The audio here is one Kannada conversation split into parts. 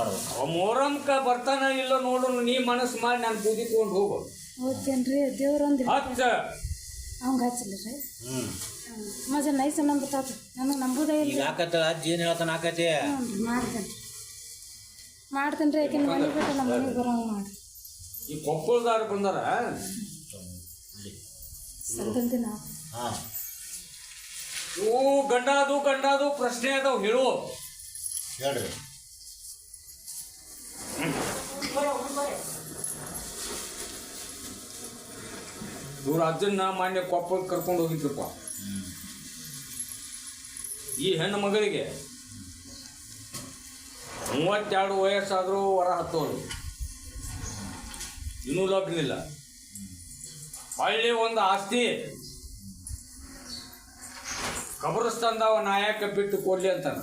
ಮಾಡ್ಬೇಕು. ಅವ ಬರ್ತಾನ ಇಲ್ಲ ನೋಡು ನೀ ಮನಸ್ಸು ಮಾಡಿ ನಾನು ಬೂದಿ ತಗೊಂಡು ಹೋಗು ಓದ್ತೇನ್ರಿ ದೇವ್ರೊಂದು ಹಚ್ಚ ಅವಂಗ ಹಚ್ಚಲ್ಲ ರೀ ಹ್ಞೂ ಮಜ ನೈಸ್ ನಂಬುತ್ತಾತ ನನಗೆ ನಂಬುದೇ ಈಗ ಇಲ್ಲ ಅಜ್ಜಿ ಏನು ಹೇಳ್ತಾನ ಹಾಕತಿ ಹ್ಞೂ ಮಾಡ್ತೇನೆ ಮಾಡ್ತೇನೆ ರೀ ಯಾಕೆ ಮನೆಗೆ ಬಿಟ್ಟು ನಮ್ಮ ಮನೆಗೆ ಬರೋಂಗೆ ಮಾಡಿ. ಈ ಕೊಪ್ಪಳದಾರ ಬಂದಾರ? ಸರ್ಗಲ್ದಿ ನಾವು. ಹಾಂ. ಇವು ಗಂಡಾದು ಗಂಡಾದು ಪ್ರಶ್ನೆ ಅದಾವ ಹೇಳು. ಹೇಳ್ರಿ. ಇವ್ರ ಅಜ್ಜನ್ನ ಮಾನ್ಯ ಕೊಪ್ಪಕ್ಕೆ ಕರ್ಕೊಂಡು ಹೋಗಿದ್ರಪ್ಪ. ಈ ಹೆಣ್ಣು ಮಗಳಿಗೆ ಮೂವತ್ತೆರಡು ವಯಸ್ಸಾದರೂ ಹೊರ ಹತ್ತೋರು. ಇನ್ನೂ ಲಗ್ನಿಲ್ಲ ಹಳ್ಳಿ ಒಂದು ಆಸ್ತಿ. ಕಬರಸ್ತಂದವ ನಾಯಕ ಬಿಟ್ಟು ಕೊಡ್ಲಿ ಅಂತಾನೆ.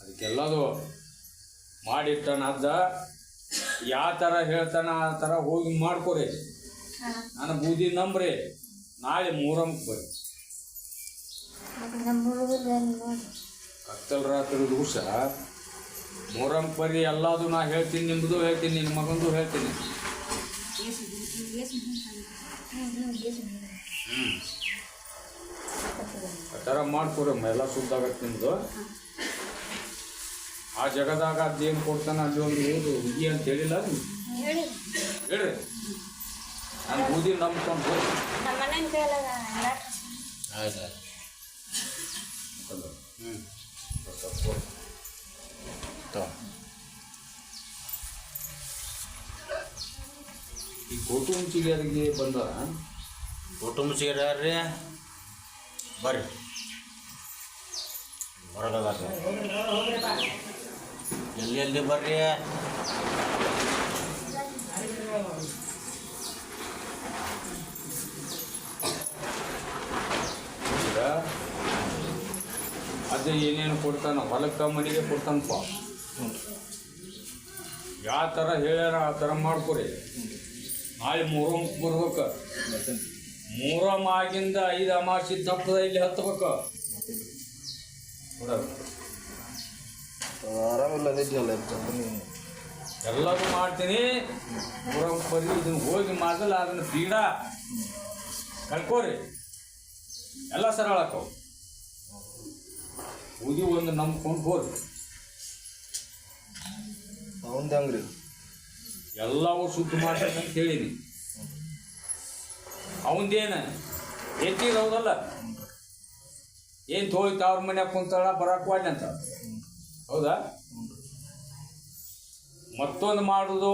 ಅದಕ್ಕೆಲ್ಲದು ಮಾಡಿಟ್ಟ ಅಜ್ಜ ಯಾವ ಥರ ಹೇಳ್ತಾನ ಆ ಥರ ಹೋಗಿ ಮಾಡ್ಕೊರಿ. ನನ್ನ ಬೂದಿ ನಂಬ್ರಿ. ನಾಳೆ ಮೂರಮ್ಮಕ್ಕೆ ಬರ್ರಿ. ಕತ್ತಲ್ ರಾತ್ರಿ ದಿವಸ ಮೂರಂ ಬರ್ರಿ ಎಲ್ಲದು ನಾ ಹೇಳ್ತೀನಿ ನಿಮ್ಮದು ಹೇಳ್ತೀನಿ ನಿಮ್ಮ ಮಗಂದು ಹೇಳ್ತೀನಿ. ಆ ಥರ ಮಾಡ್ಕೊರಮ್ಮ ಎಲ್ಲ ಸುದ್ದಾಗತ್ತೆ ನಿಮ್ಮದು ಆ ಜಗದಾಗ ಅದೇನು ಕೊಡ್ತಾನ ಅಲ್ಲಿ ಒಂದು ಓದು ಹುಡುಗಿ ಅಂತ ಹೇಳಿಲ್ಲ ನೀವು? ಹೇಳ್ರಿ ನಾನು ಬೂದಿ ನಂಬ್ಕೊಂಡು ಹೋಗಿ ನಮ್ಮ ಮನೆ ಕೈಯಾಗ ಆಯ್ತು ಆಯ್ತು. ಹ್ಞೂ ತಗೋ ಈ ಕುಟುಂಬಿಗೆ ಬಂದಾರ? ಕುಟುಂಬ ಸೇರ್ಯಾರ್ರಿ ಬರ್ರಿ. ಹೊರಗದ ಎಲ್ಲಿ ಎಲ್ಲಿ ಬರ್ರಿ. ಅದ ಅದೇ ಏನೇನು ಕೊಡ್ತಾನ ಹೊಲಕ್ಕ ಮನೆಗೆ ಕೊಡ್ತಾನಪ್ಪ. ಯಾವ ಥರ ಹೇಳ್ಯಾರ ಆ ಥರ ಮಾಡ್ಕೊರಿ. ನಾಳೆ ಮೂರಮ್ ಬರ್ಬೇಕು ಮೂರಮ್ ಆಗಿಂದ ಐದು ಅಮಾಸಿ ತಪ್ಪದ ಇಲ್ಲಿ ಹತ್ಬೇಕು ಎಲ್ಲದೂ ಮಾಡ್ತೀನಿ. ಬರೀ ಇದನ್ನು ಹೋಗಿ ಮೊದಲ ಅದನ್ನ ಬೀಡ ಕಲ್ಕೋರಿ ಎಲ್ಲ ಸರಳ ಆಕವು ಉದಿ ಒಂದು ನಂಬ್ಕೊಂಡು ಹೋರಿ ಅವಂದಂಗ್ರಿ ಎಲ್ಲವೂ ಶುದ್ಧ ಮಾಡ್ತಾನೆ ಅಂತ ಹೇಳಿನಿ. ಅವಂದೇನು? ಹೆಚ್ಚಿಗೆ ಹೌದಲ್ಲ ಏನು ತೋಯ್ತು ಅವ್ರ ಮನ್ಯಾಗ ಕುಂತಾಳ ಬರಕ್ ವಾಡ್ಲಿ ಅಂತ. ಹೌದಾ? ಮತ್ತೊಂದು ಮಾಡುದು?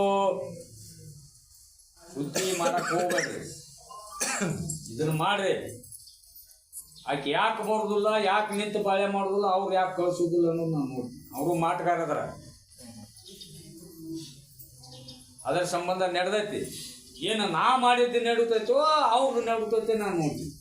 ಬುದ್ಧಿ ಮಾಡಕ್ ಹೋಗ್ಬೇಡ್ರಿ. ಇದನ್ನ ಮಾಡ್ರಿ. ಆಕೆ ಯಾಕೆ ಬರುದಿಲ್ಲ ಯಾಕೆ ನಿಂತು ಬಾಳೆ ಮಾಡುದಿಲ್ಲ ಅವ್ರು ಯಾಕೆ ಕಳಿಸೋದಿಲ್ಲ ಅನ್ನೋದು ನಾನು ನೋಡಿ ಅವರು ಮಾಟಗಾರದ್ರ ಅದರ. ಸಂಬಂಧ ನಡೆದೈತಿ. ಏನು ನಾ ಮಾಡಿದ್ದು ನಡೀತೈತೋ ಅವ್ರು ನಡೀತೈತೆ ನಾನು ನೋಡ್ತೀನಿ.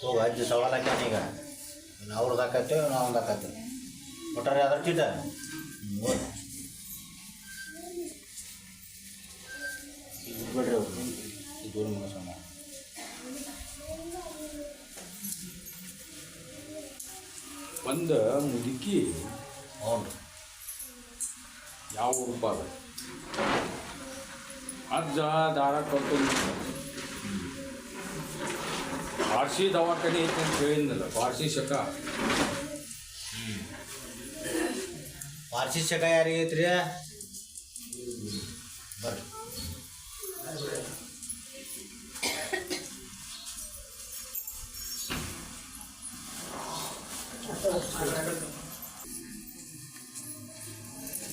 ತೋ ಅಜ್ಜಿ ಸವಾಲು ಹಾಕ್ಯಾನ ಈಗ. ನಾವು ಅವ್ರದ್ದು ಹಾಕತ್ತೇವೆ ನಾವು ಒಂದು ಹಾಕತ್ತೇವೆ. ಒಟ್ಟಾರೆ ಅದ್ರ ಚೀಟ? ಬಿಡ್ರಿ ಅವ್ರು. ಇದು ಮುಗಿಸೋಣ ಒಂದು ಮುದುಕಿ ಹ್ಞೂ ಯಾವ ರೂಪ ಅದ ಅಜ್ಜ ದಾರ ಕಟ್ಟು ಪಾರ್ಸಿ ದವಾಖಾನೆ ಐತೆ ಅಂತ ಹೇಳಿದ್ನಲ್ಲ ಪಾರ್ಸಿ ಶಕ ಪಾರ್ಸಿ ಶಕ ಯಾರಿಗೆ ಐತ್ರಿ ಬರ್ರಿ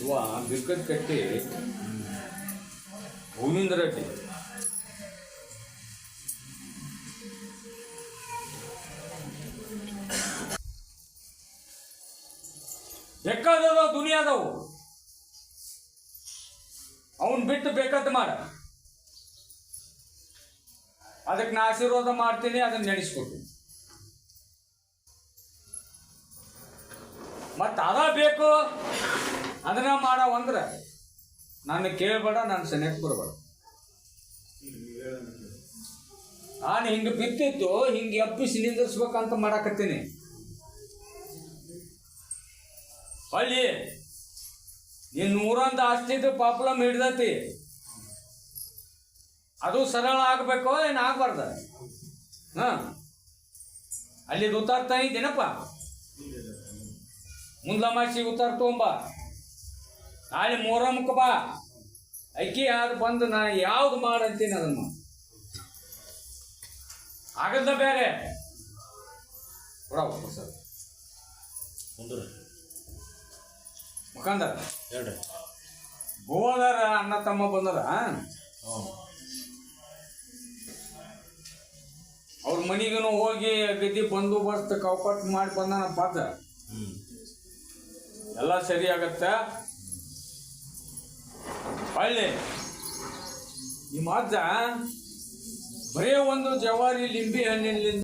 ಇವ ಬಿಕ್ಕದ ಕಟ್ಟಿ ಗೋವಿಂದ ರೆಡ್ಡಿ ಬೇಕಾದವ ದುನಿಯಾದವು. ಅವನ್ ಬಿಟ್ಟು ಬೇಕಾದ ಮಾಡ. ಅದಕ್ಕೆ ನಾ ಆಶೀರ್ವಾದ ಮಾಡ್ತೀನಿ, ಅದನ್ನ ನೆನೆಸ್ಕೊಡ್ತೀನಿ ಮತ್ತು ಅದ ಬೇಕು, ಅದನ್ನ ಮಾಡವಂದ್ರೆ ನನ್ನ ಕೇಳಬೇಡ ನಾನು ಸನಿಹಕ್ಕೆ ಬರಬೇಡ. ನಾನು ಹಿಂಗೆ ಬಿತ್ತಿತ್ತು ಹಿಂಗೆ ಎಬ್ಬಿಸಿ ನಿಂದಿರ್ಸ್ಬೇಕಂತ ಮಾಡಾಕತ್ತೀನಿ. ಹೊಳ್ಳಿ ನೀನ್ ನೂರಂತ ಆಸ್ತಿದು ಪ್ರಾಬ್ಲಮ್ ಹಿಡ್ದತಿ. ಅದು ಸರಳ ಆಗ್ಬೇಕು ಏನು ಆಗ್ಬಾರ್ದ? ಹ. ಅಲ್ಲಿ ಉತ್ತಾರ ಮುಂದ ಮಾಸಿ ಉತ್ತಾರ ತೊಗೊಂಬ ನಾಳೆ ಮೊಹರಮ್ಕ ಬಾ. ಅಕ್ಕಿ ಅದು ಬಂದು ನಾ ಯಾವ್ದು ಮಾಡಂತೀನಿ ಅದನ್ನು. ಆಗದ್ದ ಬೇರೆ ಕೊಡಪ್ಪ ಸರ್ ಕುಂದ್ರ. ಮುಖಾಂತರ ಹೇಳ್ರಿ ಅಣ್ಣ ತಮ್ಮ ಬಂದರ ಹ್ಞೂ ಅವ್ರ ಮನಿಗೂ ಹೋಗಿ ಗದ್ದಿ ಬಂದೋಬಸ್ತ್ ಕೌಪಟ್ ಮಾಡಿ ಬಂದಾನಪ್ಪ ಅದ ಹ್ಞೂ ಎಲ್ಲ ಸರಿ ಆಗತ್ತ? ಹೊಳ್ಳಿ. ನಿಮ್ಮ ಅಜ್ಜ ಬರೇ ಒಂದು ಜವಾರಿ ಲಿಂಬಿ ಹಣ್ಣಿನಿಂದ